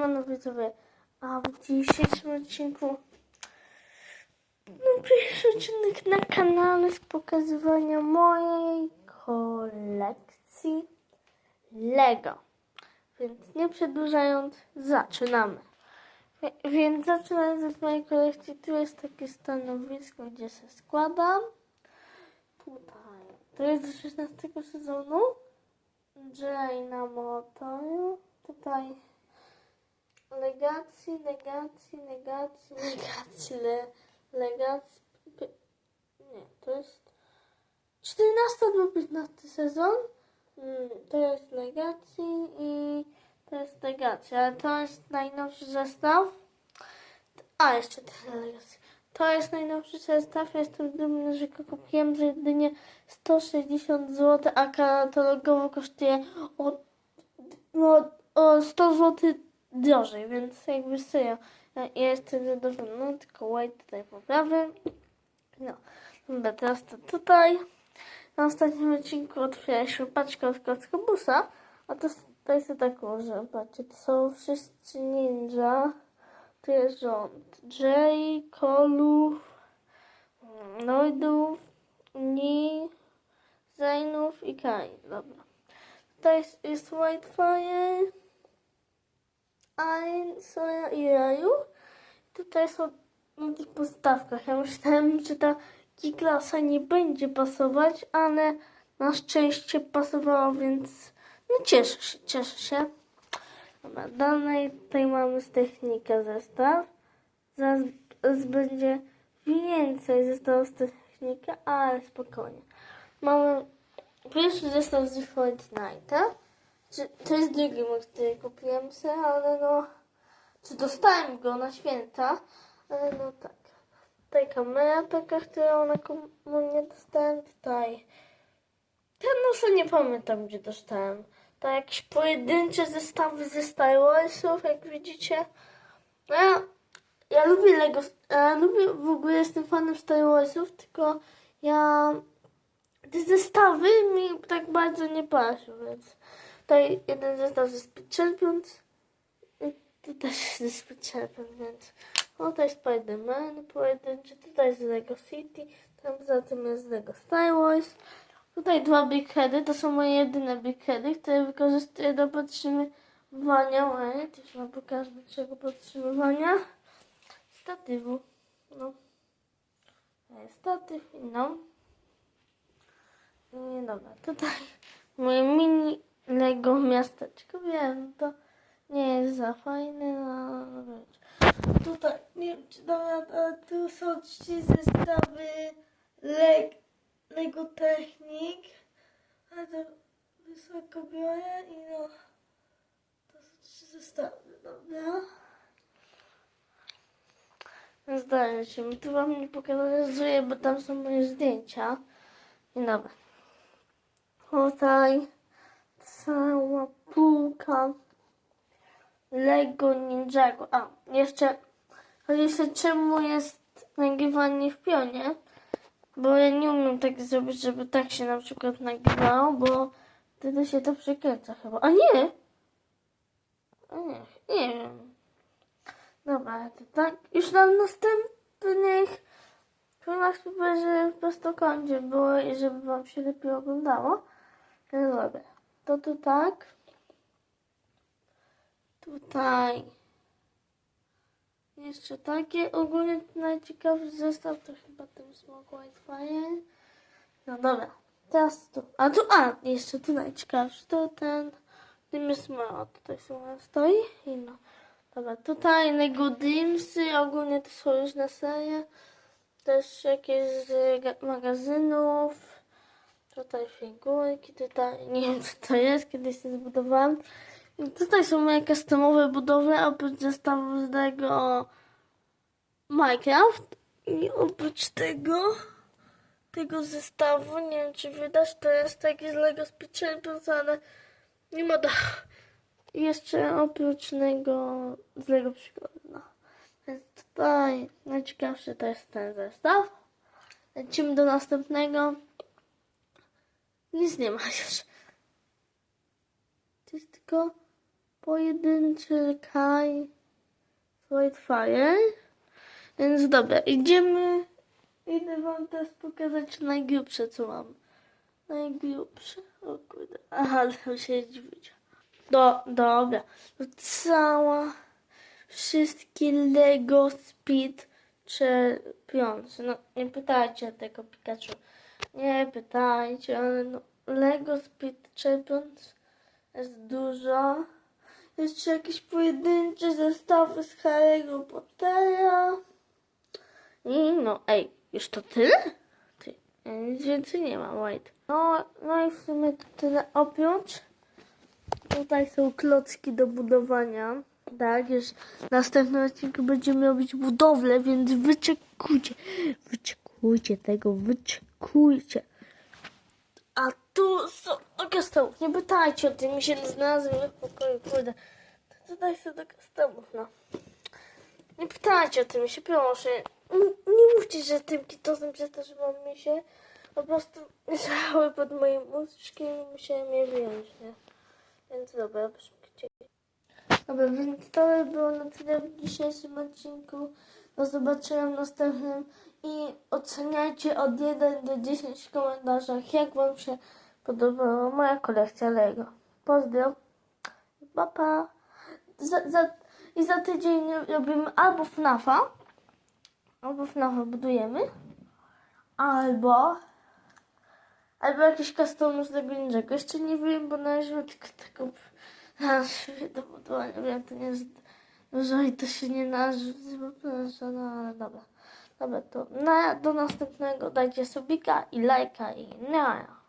Siemano widzowie, a w dzisiejszym odcinku no pierwszy odcinek na kanale z pokazywania mojej kolekcji Lego. Więc nie przedłużając, zaczynamy. Więc zaczynając od mojej kolekcji, tu jest takie stanowisko, gdzie się składam. Tutaj, to jest do 16 sezonu. Jay na motoru. Tutaj legacji, legacji, legacji, legacji, le, legacji. Nie, to jest 14 albo 15 sezon. Mm, To jest legacji i to jest legacja, ale to jest najnowszy zestaw. A, jeszcze tyle legacji. To jest najnowszy zestaw. Jestem dumny, że go kupiłem za jedynie 160 zł, a katalogowo kosztuje o, no, o 100 zł drożej, więc jakby serio. Ja, jestem zadowolona, tylko white tutaj poprawy. No, dobra, teraz to tutaj. Na ostatnim odcinku otwieraliśmy paczkę od Kockobusa, a to, to jest tak, że patrzcie, to są wszyscy ninja. Tu jest rząd Jay, Kolów, Lloydów, Ni, Zainów i Kai. Dobra. Tutaj jest, jest Whitefire, Ain, Soja i. Tutaj są na tych podstawkach. Ja myślałem, że ta G-klasa nie będzie pasować, ale na szczęście pasowała, więc no cieszę się, cieszę się. Dobra, dalej tutaj mamy z technika zestaw. Zaraz, będzie więcej zestawów z technika, ale spokojnie. Mamy pierwszy zestaw z Fortnite'a. Czy- To jest drugi mój, który kupiłem sobie, ale no... Czy dostałem go na święta? Ale no tak. Tutaj kamera taka, którą na komunię dostałem. Tutaj. Ten no nie pamiętam, gdzie dostałem. To jakieś pojedyncze zestawy ze Star Warsów, jak widzicie. Ja, ja lubię Lego, ja lubię, w ogóle jestem fanem Star Warsów, tylko ja te zestawy mi tak bardzo nie paszą, więc tutaj jeden zestaw ze Speed Champions tu też ze Speed Champions, więc o, to jest Spider-Man pojedynczy, tutaj jest Lego City, tam za tym jest Lego Star Wars. Tutaj dwa Big Heady, to są moje jedyne Big Heady, które wykorzystuję do podtrzymywania, ej, też wam pokażę czego podtrzymywania, statywu, no. Jest statyw i no. I dobra, tutaj moje mini Lego miasteczko, wiem, to nie jest za fajne, no, no wiecie. Tutaj, nie wiem czy dobra, ale tu są trzy zestawy Leg, Lego Technik, ale to wysoko biorę i no, to są trzy zestawy, dobra. Zdaje się, tu wam nie pokazuję, bo tam są moje zdjęcia. I dobra. Tutaj cała półka Lego Ninjago. A, jeszcze, jeszcze czemu jest nagrywanie w pionie? Bo ja nie umiem tak zrobić, żeby tak się na przykład nagrywało, bo wtedy się to przekręca chyba. A nie! A nie, nie wiem. Dobra, to tak. Już na następnych filmach spróbuję w prostokącie było i żeby wam się lepiej oglądało. No dobra, to tu tak. Tutaj. Jeszcze takie. Ogólnie najciekawszy zestaw to chyba ten Smoke Whitefire. No dobra, teraz tu. A tu, a, jeszcze tu najciekawszy to ten. Tym jest. Tutaj są stoi i no. Dobra, tutaj Lego Dreamsy, ogólnie to są różne serie. Też jakieś z ga- magazynów. Tutaj figurki, tutaj nie wiem co to jest, kiedyś to zbudowałam. I tutaj są moje customowe budowle, oprócz zestawów z Lego Minecraft. I oprócz tego, tego zestawu, nie wiem czy widać, to jest taki z Lego Champions, ale nie ma dachu. I jeszcze oprócz niego z Lego przygody. No. Więc tutaj najciekawszy to jest ten zestaw. Lecimy do następnego. Nic nie ma już. To jest tylko pojedynczy Kai Whitefire. Więc dobra, idziemy. Idę wam teraz pokazać najgrubsze, co mam. Najgrubsze. O kurde. Aha, to się dziwić. Do, dobra. Cała. Wszystkie Lego Speed Champions. No, nie pytajcie tego Pikachu. Nie pytajcie, ale no, Lego Speed Champions jest dużo. Jeszcze jakieś pojedyncze zestawy z Harry'ego Pottera. I no, ej, już to tyle? Ty, ja nic więcej nie mam, wait. No, no i w sumie to tyle oprócz. Tutaj są klocki do budowania. Tak, już w następnym odcinku będziemy robić budowlę, więc wyczekujcie. Wyczekujcie tego, wyczekujcie. A tu są do kastałów. Nie pytajcie o tym, mi się znalazły w pokoju, kurde. To Tutaj są do kastałów, no. Nie pytajcie o tym, się proszę. N- Nie mówcie, że tym kitosem przez to, że mam mi się po prostu leżały pod moim łóżkiem i musiałem je wyjąć, nie? Więc dobra, proszę. Dobra, więc to by było na tyle w dzisiejszym odcinku. Do zobaczenia w następnym i oceniajcie od 1 do 10 w komentarzach, jak Wam się podobała moja kolekcja Lego. Pozdro. Pa, pa. Za, za, I za tydzień robimy albo FNAFa, albo FNAFa budujemy, albo albo jakiś custom z tego ninjago. Jeszcze nie wiem, bo na razie tylko taką do budowania. To nie jest dużo i to się nie nazywa no ale dobra. Dobra, to na, do następnego dajcie subika i lajka i no.